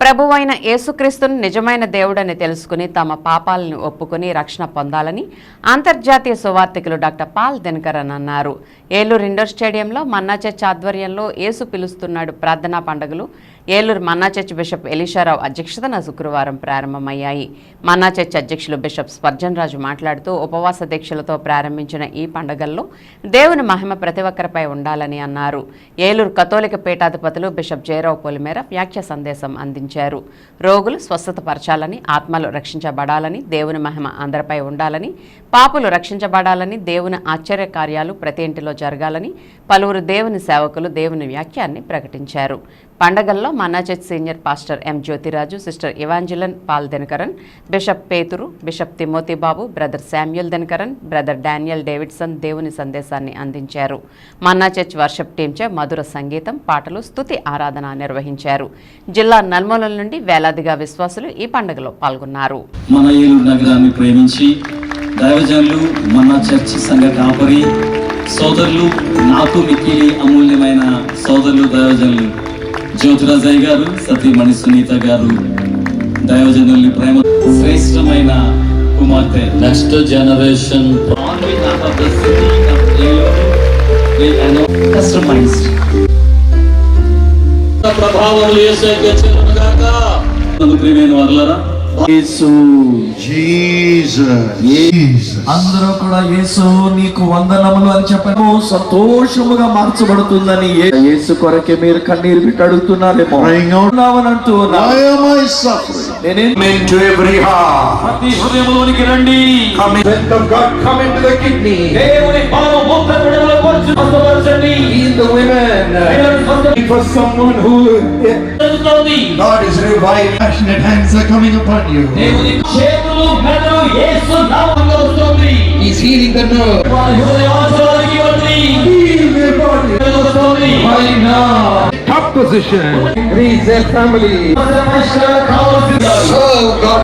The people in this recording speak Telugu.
ప్రభువైన యేసుక్రీస్తును నిజమైన దేవుడని తెలుసుకుని తమ పాపాలను ఒప్పుకుని రక్షణ పొందాలని అంతర్జాతీయ సువార్థికులు డాక్టర్ పాల్ దినకరన్ అన్నారు. ఏలూరు ఇండోర్ స్టేడియంలో మన్నాచర్చ్ ఆధ్వర్యంలో యేసు పిలుస్తున్నాడు. ప్రార్థనా పండుగలు Eluru Manna church bishop Elisharao అధ్యక్షతన శుక్రవారం ప్రారంభమయ్యాయి. మన్నా చర్చ్ అధ్యక్షులు బిషప్ స్పర్జన్ రాజు మాట్లాడుతూ ఉపవాస దీక్షలతో ప్రారంభించిన ఈ పండుగల్లో దేవుని మహిమ ప్రతి ఒక్కరిపై ఉండాలని అన్నారు. ఏలూరు కథోలిక పీఠాధిపతులు బిషప్ జయరావు పొలిమేర వ్యాఖ్య సందేశం అందించారు. రోగులు స్వస్థత పరచాలని ఆత్మలు రక్షించబడాలని దేవుని మహిమ అందరిపై ఉండాలని పాపులు రక్షించబడాలని దేవుని ఆశ్చర్య కార్యాలు ప్రతి ఇంటిలో జరగాలని పలువురు దేవుని సేవకులు దేవుని వ్యాఖ్యాన్ని ప్రకటించారు. పండగల్లో manna church senior pastor M Jyothiraju sister Evangeline Paul Dinakaran bishop Pethuru bishop Timothy Babu brother Samuel Dinakaran brother Daniel Davidson దేవుని సందేశాన్ని అందించారు. మన్నాచర్చ్ వర్షప్ టీంచే మధుర సంగీతం పాటలు స్తుతి ఆరాధన నిర్వహించారు. జిల్లా నల్మూలల నుండి వేలాదిగా విశ్వాసులు ఈ పండుగలో పాల్గొన్నారు. మన నగరాన్ని ప్రేమించి దైవజనులు మన చర్చి సంఘ కాపరి సోదరులు నాకు మిక్కిలి అమూల్యమైన సోదరులు దైవజనులు జ్యోతిరాజయ్య గారు సతీమణి సునీత గారు దైవజనుల్ని ప్రేమ శ్రేష్టమైన కుమార్తె నెక్స్ట్ జనరేషన్ ప్రభావం ప్రియమైన వర్లరా. అందరూ కూడా యేసు నీకు వందనములు అని చెప్పను సంతోషముగా మార్చబడుతుందని యేసు. కొరకే మీరు కన్నీరు పెట్టి అడుగుతున్నారేమో. హృదయంలోనికి రండి. Come in. Let the God come into the kidney. దేవుని బలము Lead the women. For someone who God is reviving, passionate hands are coming upon you. He's healing the nerve. Heal their body. Right now. Top position. Increase their family. Serve God.